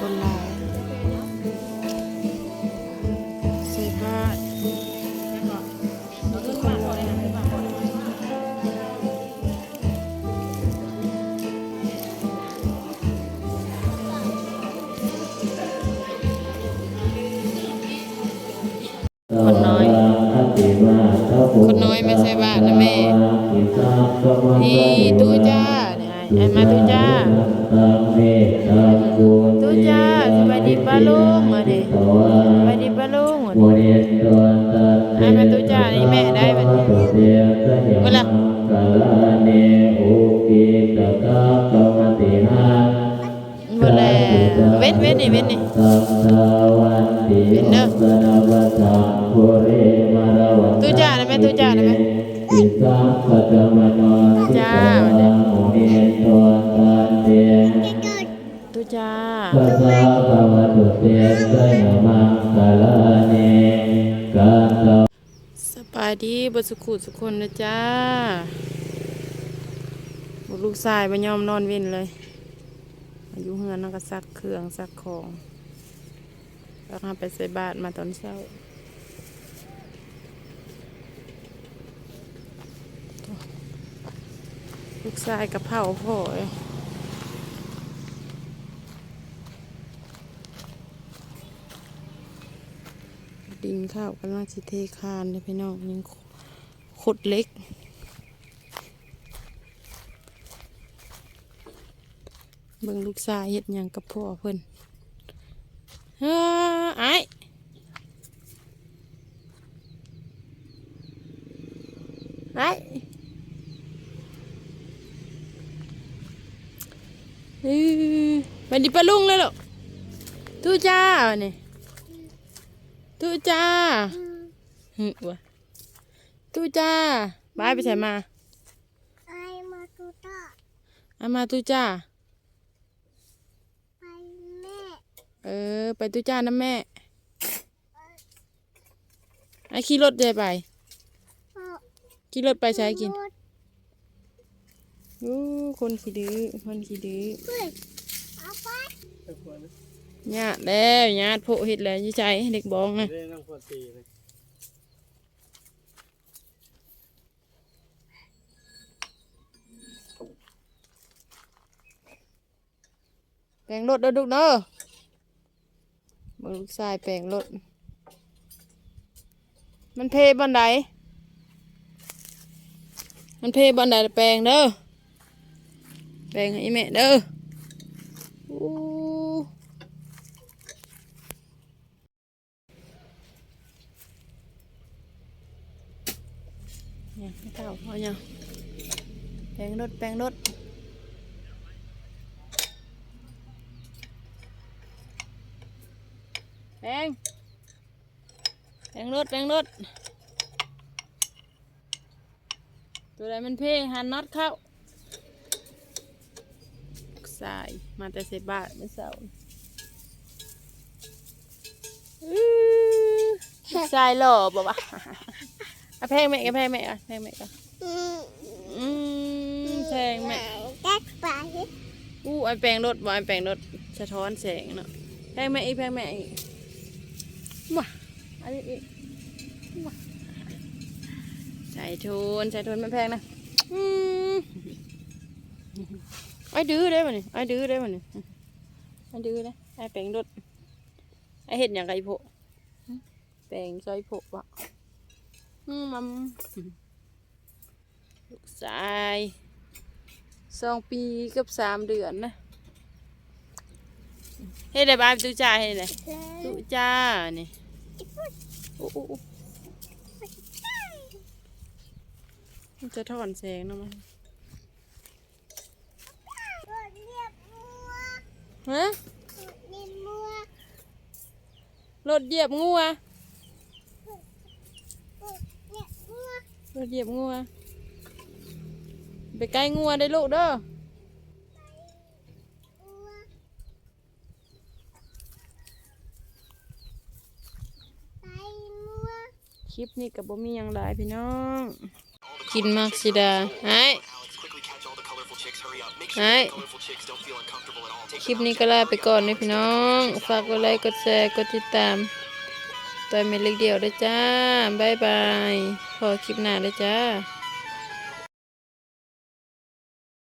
คนลายสิบบาทคนน้อย คนน้อยไม่ใช่บาทนะแม่ นี่ตู้จ้าเนี่ยไอ้มาตู้จ้า ลุงมาดิสบายดีป้าลุงมาดิไอ้มาตู้จ้านี่แม่ได้บัดนี้เวลาเวลาเว้นเว้นนี่เว้นนี่เป็นเด้อตู้จ้าได้ไหมตู้จ้าได้ไหมจ้ามาดิตู้จ้าภะคะวะโตเตสะนะมังคาลาเนกาตสบายดีบสุขุสุคนนะจ้าบอกลูกชายมายอมนอนเว้นเลย อายุเฮือนนั่งก็ซักเครื่องซักของแล้วก็ไปใส่บาตรมาตอนเช้าลูกชายกับเผาพ่อเอ้ย ดินข้าวกำลังสิเทคานเลยพี่น้องยังขุดเล็ก เบิ่งลูกชายเฮ็ดยังกับพ่อเพิ่นเฮ้อไอ้ไอ้เอ้ยไปดิปะลุงเลยลูกตู้จ้าเนี่ย ตู้จ้าหึวะตู้จ้าบายไปใส่มาไอ้มาตูตาเอามาตู้จ้าไปแม่เออ ไปตู้จ้านะแม่ไอ้ขี่รถเดไปพ่อขี่รถไปใช้กินรถอู้คนขี้ดื้อคนขี้ดื้อเฮ้ยเอาไป ญาติแล้วญาติโพเฮ็ดแล้วยี่ใจเด็กบองนะเรื่องพอตีเลยแปลงรถเด้อลูกเด้อเบิ่งลูกชายแปลงรถมันเพบันไดมันเพบันไดแปลงเด้อแปลงให้แม่เด้ออู้ เนี่ยไม่เท่าพอยังแปลงรถแปลงรถแปลงแปลงรถแปลงรถตัวใดมันเพ่หันน็อตเข้าสายมาแต่เสบาทไม่เศร้าสายหล่อบ่วะอะแพงแม่กันแพงแม่กันแพงแม่กันอืมอืมแพงแม่แก๊กไปอู้ไอแปลงรถบ่ไอแปลงรถสะท้อนแสงเนาะแพงแม่อีแพงแม่อีกว้าอันนี้อีกว้าใส่ทุนใส่ทุนไมันแพงนะอืมไอ้ดื้อได้ป่ะนี่ไอ้ดื้อได้ป่ะนี่ไอ้ดื้อได้ไอ้แปลงรถไอ้เห็ดอย่างไรโผแปลงซอยโผวะ อืมมันลูกชายสองปีกับสามเดือนนะเฮ็ดได้บ้านตู้จ้าเฮ็ดได้ตู้จ้านี่โอ้โอ้โอ้มันจะถอนแสงเนาะมันรถเรียบมัวฮะรถเรียบมัวรถเหยียบงัวรถเรียบมั วรถเหยียบงัว ไปใกล้งัวได้ลูกเด้อคลิปนี้กับบ่มียังหลายพี่น้อง กินมากสิดาไอ้ไอ้คลิปนี้ก็ลาไปก่อนนะพี่น้อง ฝากกดไลค์กดแชร์กดติดตาม ต่อยเม็ดเล็กเดียวได้จ้าบายบาย พอคลิปหน้าได้จ้า